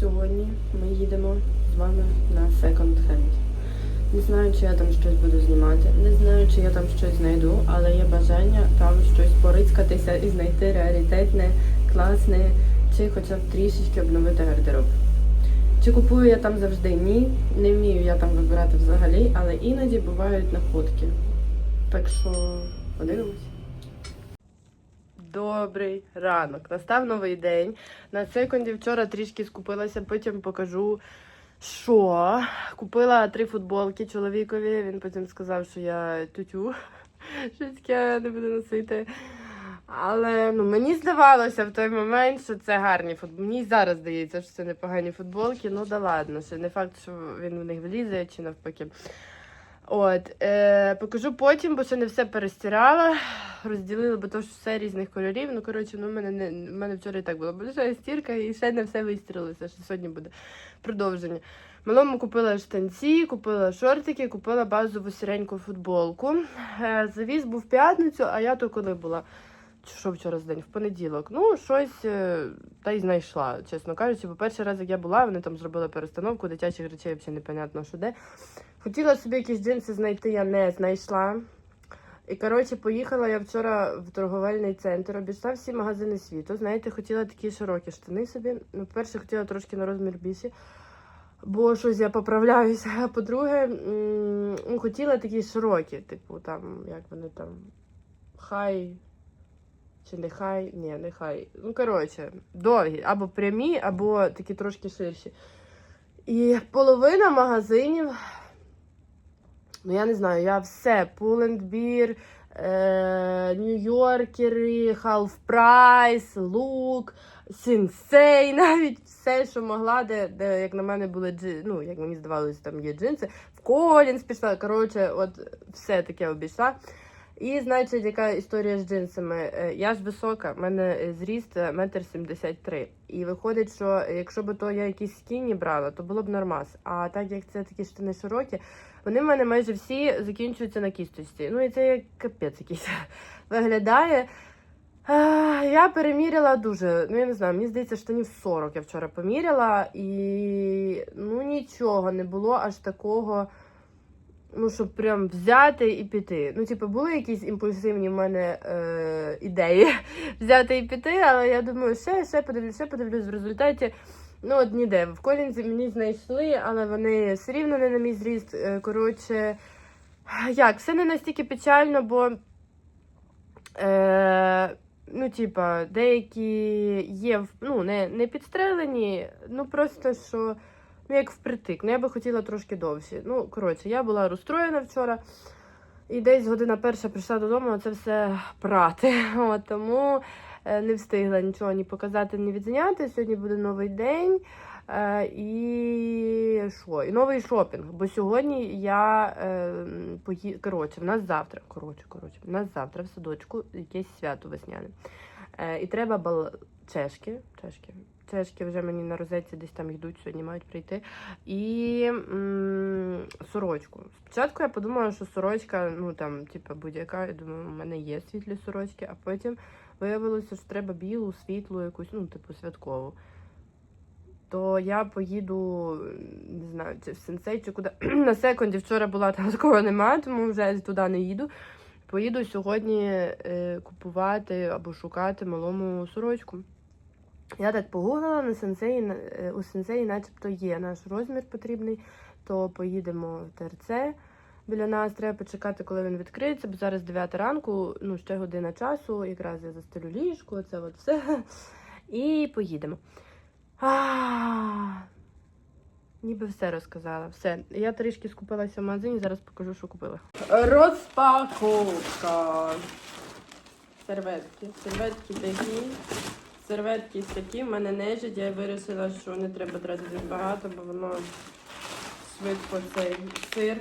Сьогодні ми їдемо з вами на секонд-хенд. Не знаю, чи я там щось буду знімати, не знаю, чи я там щось знайду, але є бажання там щось порицькатися і знайти реалітетне, класне, чи хоча б трішечки обновити гардероб. Чи купую я там завжди? Ні. Не вмію я там вибирати взагалі, але іноді бувають находки. Так що подивимось. Добрий ранок. Настав новий день. На секунді вчора трішки скупилася, потім покажу, що купила три футболки чоловікові. Він потім сказав, що я тютю. Щось таке не буду носити. Але ну, мені здавалося в той момент, що це гарні футболки. Мені зараз здається, що це непогані футболки. Ну да ладно, ще не факт, що він в них влізе чи навпаки. От, е, покажу потім, бо ще не все перестирала. Розділила, бо то що все різних кольорів. Ну, коротше, ну, в мене, не, в мене вчора і так було. Большая стірка і ще не все вистрілилося, що сьогодні буде продовження. Малому купила штанці, купила шортики, купила базову сіреньку футболку. Е, завіз був в п'ятницю, а я то коли була? Що вчора з день? В понеділок. Ну, щось е, та й знайшла, чесно кажучи, бо перший раз, як я була, вони там зробили перестановку, дитячих речей взагалі непонятно, що де. Хотіла собі якісь джинси знайти, я не знайшла. І, коротше, поїхала я вчора в торговельний центр, обійшла всі магазини світу. Знаєте, хотіла такі широкі штани собі. Ну, по-перше, хотіла трошки на розмір більші, бо щось я поправляюся. А по-друге, ну, хотіла такі широкі, типу, там, як вони там, хай. Чи не хай? Ні, не хай. Ну, коротше, довгі, або прямі, або такі трошки ширші. І половина магазинів Ну, я не знаю, я все. Е, Нью-Йоркери, Half Price, Look, Сінсей, навіть все, що могла, де, де як на мене були джи, ну, як мені здавалося, там є джинси. В Колінс пішла. Коротше, от все таке обійшла. І, значить, яка історія з джинсами? Е, Я ж висока, в мене е, зріст е, метр сімдесят три. І виходить, що якщо б то я якісь скіні брала, то було б нормас. А так як це такі штани широкі, вони в мене майже всі закінчуються на кісточці. Ну і це як капець якийсь виглядає. Я переміряла дуже. Ну, я не знаю, мені здається, штанів 40 я вчора поміряла, і ну нічого не було аж такого. Ну, щоб прям взяти і піти. Ну, типу, були якісь імпульсивні в мене е, ідеї взяти і піти, але я думаю, ще, ще подивлюсь, ще подивлюсь в результаті. Ну, от ніде. В колінзі мені знайшли, але вони все рівно не на мій зріст. Е, Коротше, як, все не настільки печально, бо. Е, ну, типа, деякі є ну, не, не підстрелені, ну просто що. Ну, як впритик. Ну, я би хотіла трошки довші. Ну, коротше, я була розстроєна вчора. І десь година перша прийшла додому, це все прати. От, тому е, не встигла нічого ні показати, ні відзняти. Сьогодні буде новий день. Е, і що? І новий шопінг. Бо сьогодні я е, пої... коротше, в нас завтра. Коротше, коротше, в нас завтра в садочку якесь свято весняне. І треба бал... чешки. чешки. Чешки вже мені на розетці десь там йдуть, сьогодні мають прийти. І сорочку. Спочатку я подумала, що сорочка, ну там, типу, будь-яка, я думаю, у мене є світлі сорочки, а потім виявилося, що треба білу, світлу, якусь, ну, типу, святкову. То я поїду, не знаю, чи в сенсей, чи куди. На секунді вчора була там такого немає, тому вже туди не їду. Поїду сьогодні е, купувати або шукати малому сорочку. Я так погуглила на сенсеї, е, у сенсеї начебто є наш розмір потрібний, то поїдемо в ТРЦ. Біля нас треба почекати, коли він відкриється, бо зараз 9 ранку, ну ще година часу, якраз я застелю ліжку, це от все. І поїдемо. Ніби все розказала. Все. Я трішки скупилася в магазині, зараз покажу, що купила. Розпаковка. Серветки. Серветки такі. Серветки такі, в мене нежить, я вирішила, що не треба тратити багато, бо воно швидко цей сир.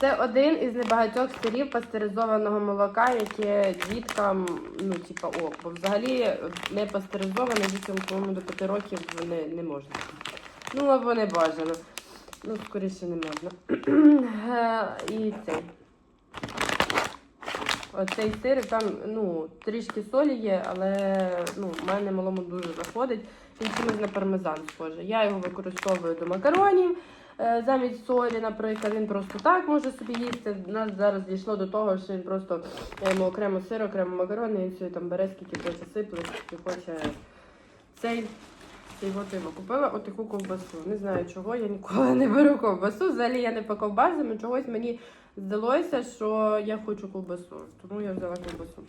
Це один із небагатьох сирів пастеризованого молока, яке діткам, ну, типа, ок. Бо взагалі не пастеризоване дітям, по-моєму, до 5 років не, не можна. Ну, або не бажано. Ну, скоріше не можна. Е, І цей. Оцей сир, там ну, трішки солі є, але ну, в мене малому дуже заходить. Він чимось на пармезан схоже. Я його використовую до макаронів. е, Замість солі, наприклад, він просто так може собі їсти. Нас зараз дійшло до того, що він просто йому окремо сир, окремо макарони, і все там бере, скільки хоче сипле, скільки хоче цей. Цей готово. Купила отаку ковбасу. Не знаю чого, я ніколи не беру ковбасу. Взагалі я не по ковбасам, чогось мені здалося, що я хочу ковбасу. Тому я взяла ковбасу.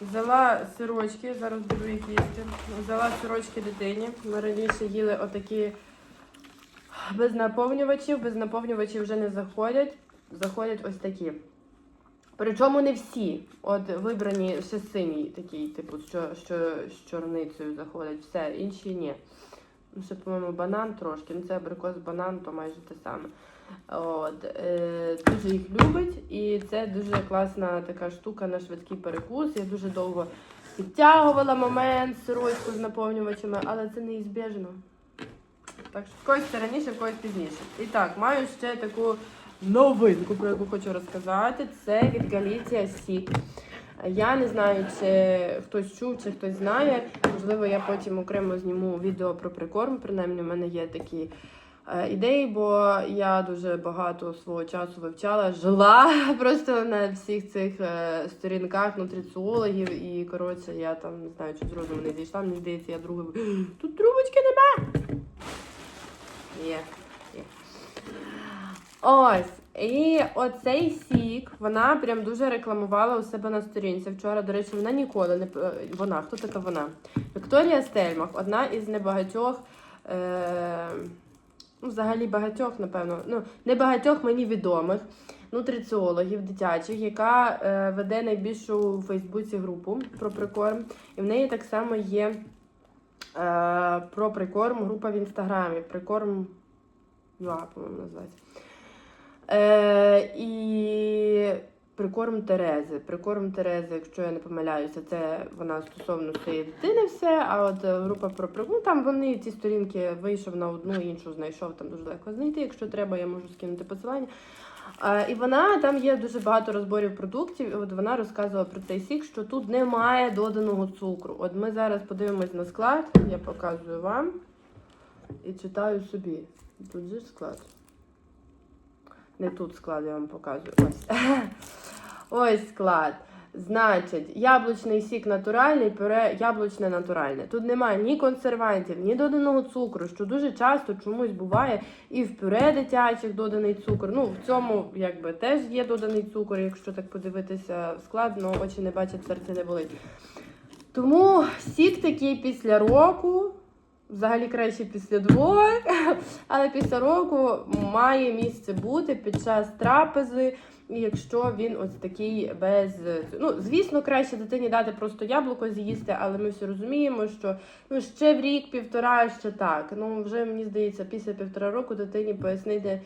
Взяла сирочки, зараз буду їх їсти. Взяла сирочки дитині. Ми раніше їли отакі без наповнювачів. Без наповнювачів вже не заходять. Заходять ось такі. Причому не всі. От вибрані ще синій такий, типу, що, що з чорницею заходять. Все, інші ні. Ну, ще, по-моєму, банан трошки. Ну, це абрикос банан, то майже те саме. От, е, дуже їх любить, і це дуже класна така штука на швидкий перекус. Я дуже довго підтягувала момент сирочку з наповнювачами, але це неізбіжно. Так що в когось це раніше, в когось пізніше. І так, маю ще таку новинку, про яку хочу розказати. Це від Галіція Сік. Я не знаю, чи хтось чув, чи хтось знає. Можливо, я потім окремо зніму відео про прикорм. Принаймні, в мене є такі е, ідеї, бо я дуже багато свого часу вивчала, жила просто на всіх цих е, сторінках нутриціологів. І коротше, я там не знаю, чи з розуму не зійшла. Мені здається, я другу. Тут трубочки нема. Є, є. Ось. І оцей сік вона прям дуже рекламувала у себе на сторінці. Вчора, до речі, вона ніколи не е, вона. Хто така вона? Вікторія Стельмах, одна із небагатьох. Е... Ну, взагалі багатьох, напевно, ну не багатьох мені відомих нутриціологів дитячих, яка е, веде найбільшу у Фейсбуці групу про прикорм. І в неї так само є е, про прикорм група в інстаграмі. Прикорм ЮА, по-моєму, називається. Е, і прикорм Терези. Прикорм Терези, якщо я не помиляюся, це вона стосовно цієї дитини все. А от е, група про прикорм, ну, там вони ці сторінки вийшов на одну іншу, знайшов там дуже легко знайти. Якщо треба, я можу скинути посилання. Е, і вона там є дуже багато розборів продуктів. І от вона розказувала про цей сік, що тут немає доданого цукру. От ми зараз подивимось на склад, я показую вам і читаю собі. Тут же склад. Не тут склад, я вам показую. Ось. Ось склад. Значить, яблучний сік натуральний, пюре яблучне натуральне. Тут немає ні консервантів, ні доданого цукру, що дуже часто чомусь буває і в пюре дитячих доданий цукор. Ну, в цьому якби теж є доданий цукор, якщо так подивитися складно, очі не бачать, серце не болить. Тому сік такий після року, взагалі краще після двох, але після року має місце бути під час трапези. Якщо він ось такий без. Ну, звісно, краще дитині дати просто яблуко з'їсти, але ми всі розуміємо, що ну, ще в рік, півтора, ще так. Ну, вже мені здається, після півтора року дитині пояснити,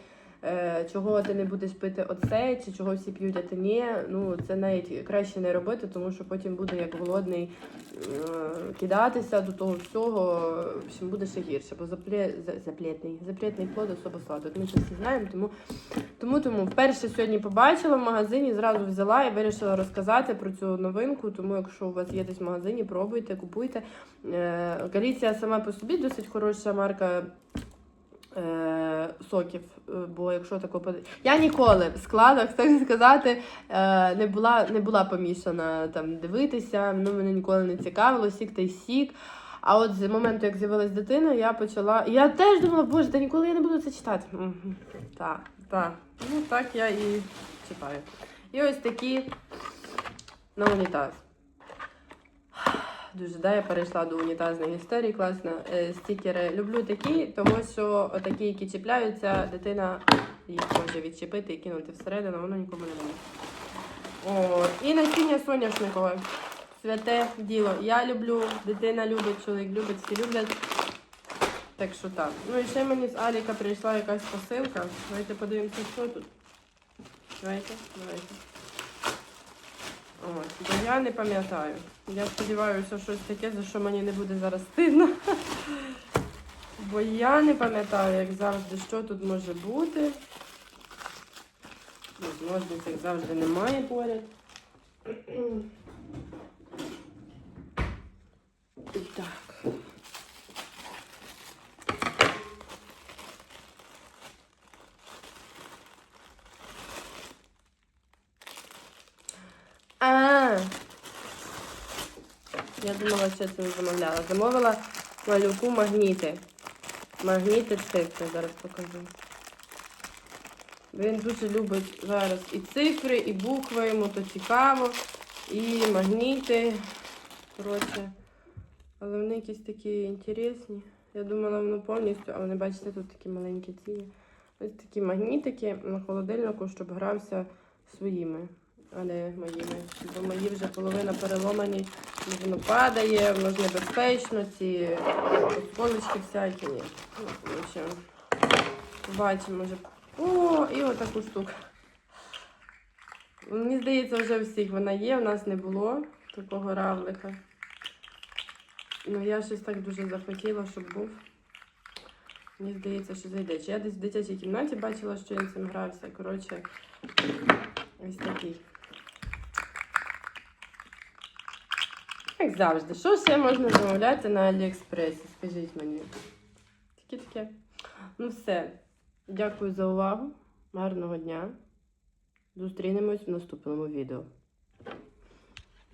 чого ти не будеш пити оце, чи чого всі п'ють, а ти ні. Ну, це навіть краще не робити, тому що потім буде як голодний е, кидатися до того всього, в буде ще гірше, бо заплє... за- заплєтний, заплєтний плод особо сладок. Ми це знаємо, тому тому тому вперше сьогодні побачила в магазині, зразу взяла і вирішила розказати про цю новинку. Тому, якщо у вас є десь в магазині, пробуйте, купуйте. Е, Галіція сама по собі досить хороша марка. Е, Соків, Е, бо якщо тако я ніколи в складах, так сказати, е, не була не була помішана там дивитися. Ну мене ніколи не цікавило, сік та й сік. А от з моменту, як з'явилась дитина, я почала. Я теж думала, боже, та ніколи я не буду це читати. Так, так. Ну так я і читаю. І ось такі на унітаз. Дуже да, я перейшла до унітазних історій, класно. Е, стікери люблю такі, тому що такі, які чіпляються, дитина їх може відчепити і кинути всередину, воно нікому не буде. І насіння соняшникове. Святе діло. Я люблю, дитина любить, чоловік любить, всі люблять. Так що так. Ну і ще мені з Аліка прийшла якась посилка. Давайте подивимося, що тут. Давайте, давайте. Ось, бо я не пам'ятаю. Я сподіваюся, щось таке, за що мені не буде зараз стидно. Бо я не пам'ятаю, як завжди, що тут може бути. Ножниць, як завжди, немає поряд. Так. Я думала, що це замовляла. Замовила малюку магніти. Магніти цифри, зараз покажу. Він дуже любить зараз і цифри, і букви, йому то цікаво, і магніти. Коротше, але вони якісь такі інтересні. Я думала, воно повністю, а вони, бачите, тут такі маленькі ці. Ось такі магнітики на холодильнику, щоб грався своїми, а не моїми. Бо мої вже половина переломані, воно падає, воно ж небезпечно, ці осколочки всякі. Ні. Ну, побачимо вже. О, і отаку штуку. Мені здається, вже всіх вона є, в нас не було такого равлика. Ну, я щось так дуже захотіла, щоб був. Мені здається, що зайде. Чи я десь в дитячій кімнаті бачила, що він цим грався. Коротше, ось такий. Як завжди, що ще можна замовляти на Аліекспресі? Скажіть мені. Тільки таке. Ну все. Дякую за увагу. Гарного дня. Зустрінемось в наступному відео.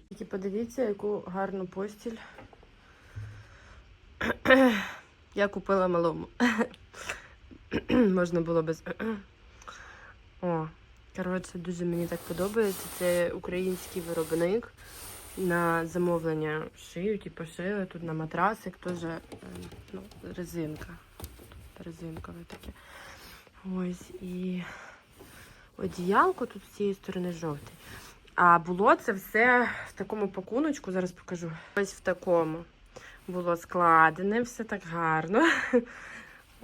Тільки подивіться, яку гарну постіль я купила малому. Можна було без. О, коротше, дуже мені так подобається. Це український виробник. На замовлення шиють і пошили. Тут на матрасик теж е, ну, резинка. Тут резинкове таке. Ось і одіялко тут з цієї сторони жовтий. А було це все в такому пакуночку, зараз покажу. Ось в такому було складене, все так гарно.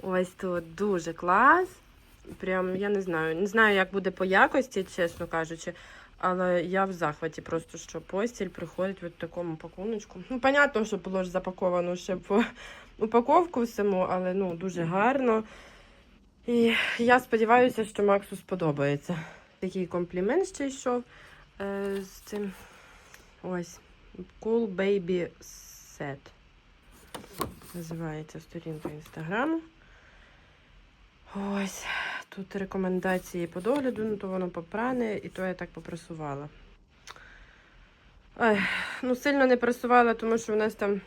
Ось тут дуже клас. Прям я не знаю. Не знаю, як буде по якості, чесно кажучи. Але я в захваті просто, що постіль приходить в такому пакуночку. Ну, понятно, що було ж запаковано ще в упаковку саму, але ну, дуже гарно. І я сподіваюся, що Максу сподобається. Такий комплімент ще йшов е, з цим. Ось. Cool Baby Set. Називається сторінка інстаграму. Ось. Тут рекомендації по догляду, ну то воно попране, і то я так попрасувала. Ой, ну, сильно не прасувала, тому що у нас там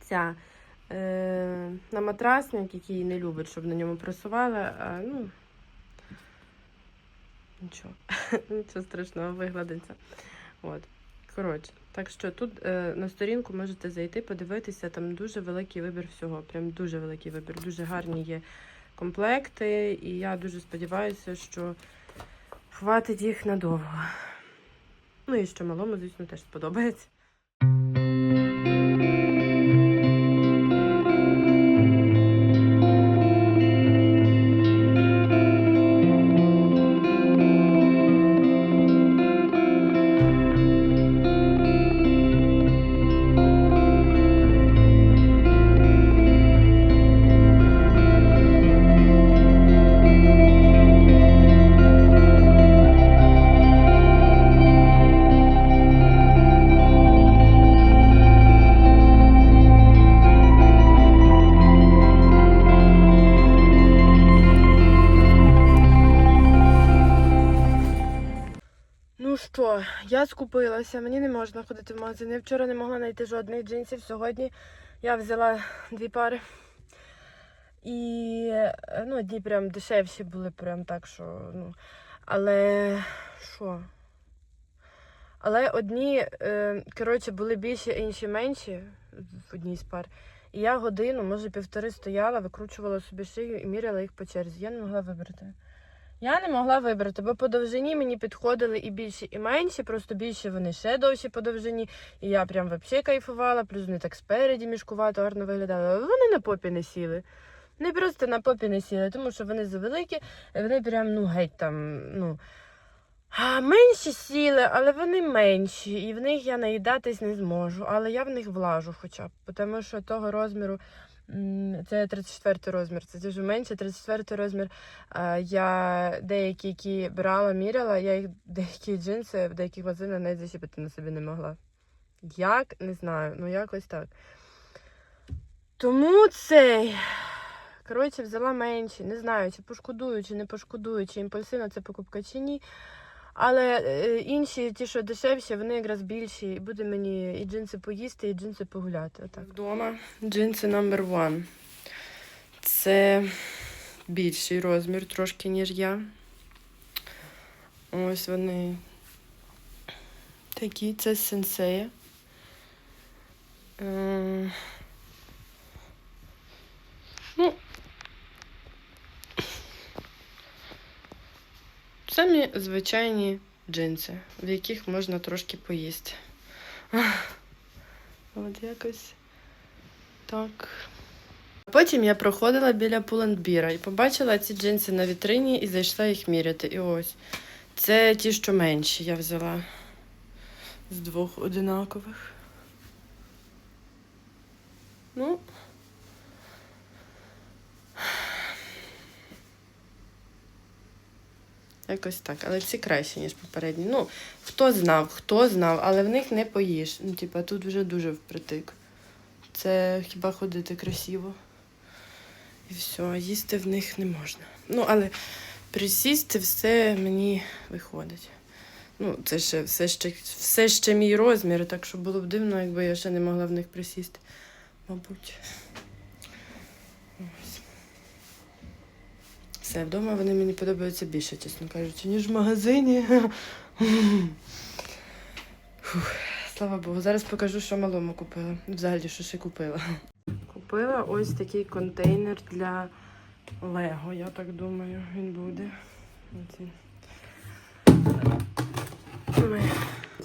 ця е, на матрасник, який не любить, щоб на ньому прасували. А, ну, нічого, нічого страшного вигладиться. От. Коротше, так що тут е, на сторінку можете зайти, подивитися, там дуже великий вибір всього. Прям дуже великий вибір. Дуже гарні є комплекти, і я дуже сподіваюся, що хватить їх надовго. Ну і що малому, звісно, теж сподобається. Я скупилася, мені не можна ходити в магазин. Я вчора не могла знайти жодних джинсів. Сьогодні я взяла дві пари. І е, ну, одні прям дешевші були, прям так, що. ну. Але що? Але одні, е, коротше, були більші, інші менші в одній з пар. І я годину, може півтори стояла, викручувала собі шию і міряла їх по черзі. Я не могла вибрати. Я не могла вибрати, бо по довжині мені підходили і більші, і менші, просто більше вони ще довші по довжині. І я прям взагалі кайфувала, плюс вони так спереді мішкувато гарно виглядали. Але вони на попі не сіли. Вони просто на попі не сіли, тому що вони завеликі, і вони прям, ну, геть там, ну. А менші сіли, але вони менші, і в них я наїдатись не зможу. Але я в них влажу хоча б, тому що того розміру. Це 34 розмір, це дуже менше. 34 розмір. Я деякі, які брала, міряла, я їх деякі джинси в деяких магазинах навіть зачепити на собі не могла. Як? Не знаю, ну якось так. Тому цей. Коротше, взяла менші. Не знаю, чи пошкодую, чи не пошкодую, чи імпульсивна це покупка, чи ні. Але е, інші, ті, що дешевші, вони якраз більші. І буде мені і джинси поїсти, і джинси погуляти. Отак. Вдома джинси номер one. Це більший розмір трошки, ніж я. Ось вони такі, це сенсея. Самі звичайні джинси, в яких можна трошки поїсти. От якось так. Потім я проходила біля Пуландбіра і побачила ці джинси на вітрині і зайшла їх міряти. І ось. Це ті, що менші я взяла з двох одинакових. Ну. Якось так, але ці кращі, ніж попередні. Ну, хто знав, хто знав, але в них не поїш. Ну, типа, тут вже дуже впритик. Це хіба ходити красиво. І все, їсти в них не можна. Ну, але присісти все мені виходить. Ну, це ще все ще, все ще мій розмір, так що було б дивно, якби я ще не могла в них присісти. Мабуть. Все, вдома вони мені подобаються більше, чесно кажучи, ніж в магазині. Фух, слава Богу, зараз покажу, що малому купила. Взагалі, що ще купила. Купила ось такий контейнер для Лего, я так думаю, він буде.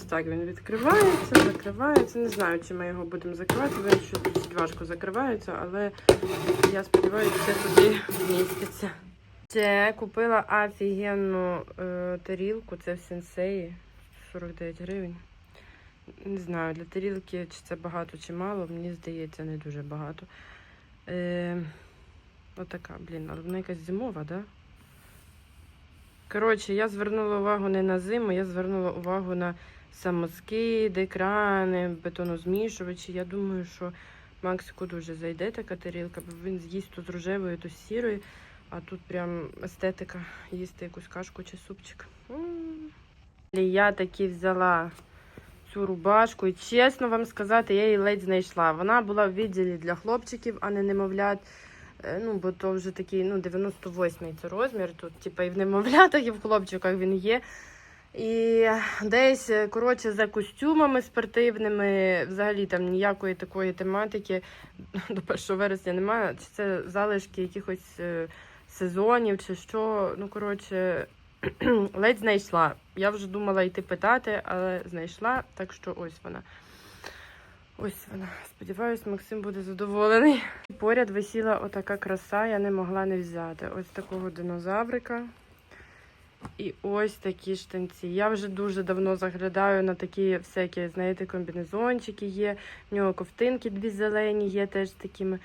Так він відкривається, закривається. Не знаю, чи ми його будемо закривати, він що досить важко закривається, але я сподіваюся, це туди вміститься. Ще купила офігенну е, тарілку, це в сенсеї 49 гривень. Не знаю, для тарілки чи це багато чи мало, мені здається, не дуже багато. Е, отака, блін, але вона якась зимова, да? Коротше, я звернула увагу не на зиму, я звернула увагу на самоскиди, крани, бетонозмішувачі. Я думаю, що Максику дуже зайде така тарілка, бо він з'їсть то з рожевою, то з сірою. А тут прям естетика їсти якусь кашку чи супчик. Я таки взяла цю рубашку. І чесно вам сказати, я її ледь знайшла. Вона була в відділі для хлопчиків, а не немовлят. Е, Ну, бо то вже такий, ну, 98-й це розмір. Тут, типа, і в немовлятах, і в хлопчиках він є. І десь, е, коротше, за костюмами спортивними, взагалі там ніякої такої тематики до 1 вересня немає. Це залишки якихось е, сезонів, чи що. Ну, коротше, ледь знайшла. Я вже думала йти питати, але знайшла, так що ось вона. Ось вона. Сподіваюсь, Максим буде задоволений. Поряд висіла отака краса, я не могла не взяти. Ось такого динозаврика. І ось такі штанці. Я вже дуже давно заглядаю на такі всякі, знаєте, комбінезончики є. В нього ковтинки дві зелені є теж з такими.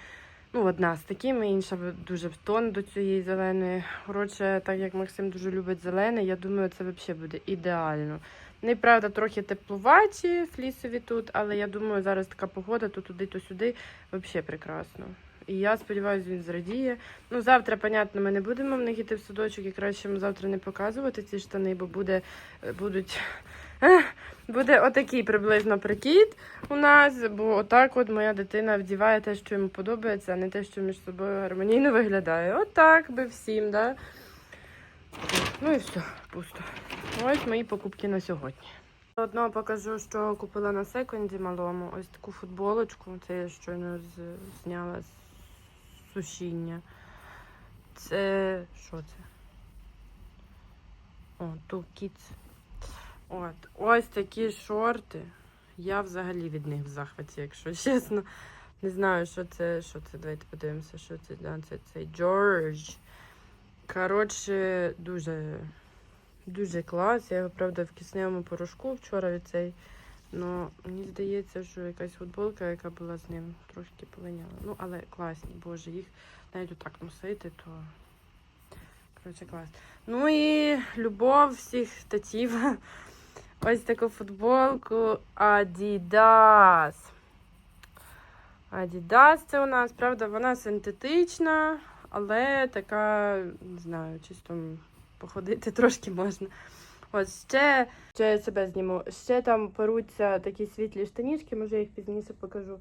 Ну, одна з такими, інша дуже в тон до цієї зеленої. Коротше, так як Максим дуже любить зелене, я думаю, це взагалі буде ідеально. Неправда, трохи теплуваті флісові тут, але я думаю, зараз така погода, то туди, то сюди. Взагалі прекрасно. І я сподіваюся, він зрадіє. Ну, завтра, понятно, ми не будемо в них іти в садочок, і краще завтра не показувати ці штани, бо буде, будуть. Буде отакий приблизно прикид у нас, бо отак от моя дитина вдіває те, що йому подобається, а не те, що між собою гармонійно виглядає. Отак би всім, да? Ну і все, пусто. Ось мої покупки на сьогодні. Одного покажу, що купила на секунді малому. Ось таку футболочку. Це я щойно зняла з сушіння. Це що це? О, Two Kids. От. Ось такі шорти. Я взагалі від них в захваті, якщо чесно. Не знаю, що це. Що це? Давайте подивимося, що це. Да, це цей Джордж. Коротше, дуже, дуже клас. Я його, правда, в кисневому порошку вчора від цей. Ну, мені здається, що якась футболка, яка була з ним, трошки полиняла. Ну, але класні, боже, їх навіть отак носити, то. Коротше, клас. Ну і любов всіх татів. Ось таку футболку Adidas. Adidas це у нас, правда, вона синтетична, але така, не знаю, чисто походити трошки можна. Ось ще, ще я себе зніму. Ще там перуться такі світлі штанішки, може я їх пізніше покажу.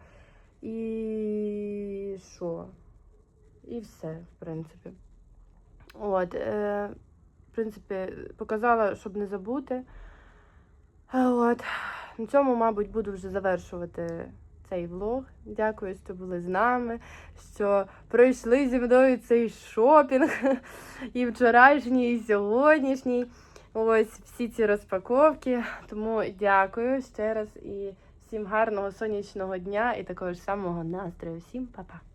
І що? І все, в принципі. От, е, в принципі, показала, щоб не забути. От. На цьому, мабуть, буду вже завершувати цей влог. Дякую, що були з нами, що пройшли зі мною цей шопінг і вчорашній, і сьогоднішній. Ось всі ці розпаковки. Тому дякую ще раз і всім гарного сонячного дня і такого ж самого настрою. Всім па-па!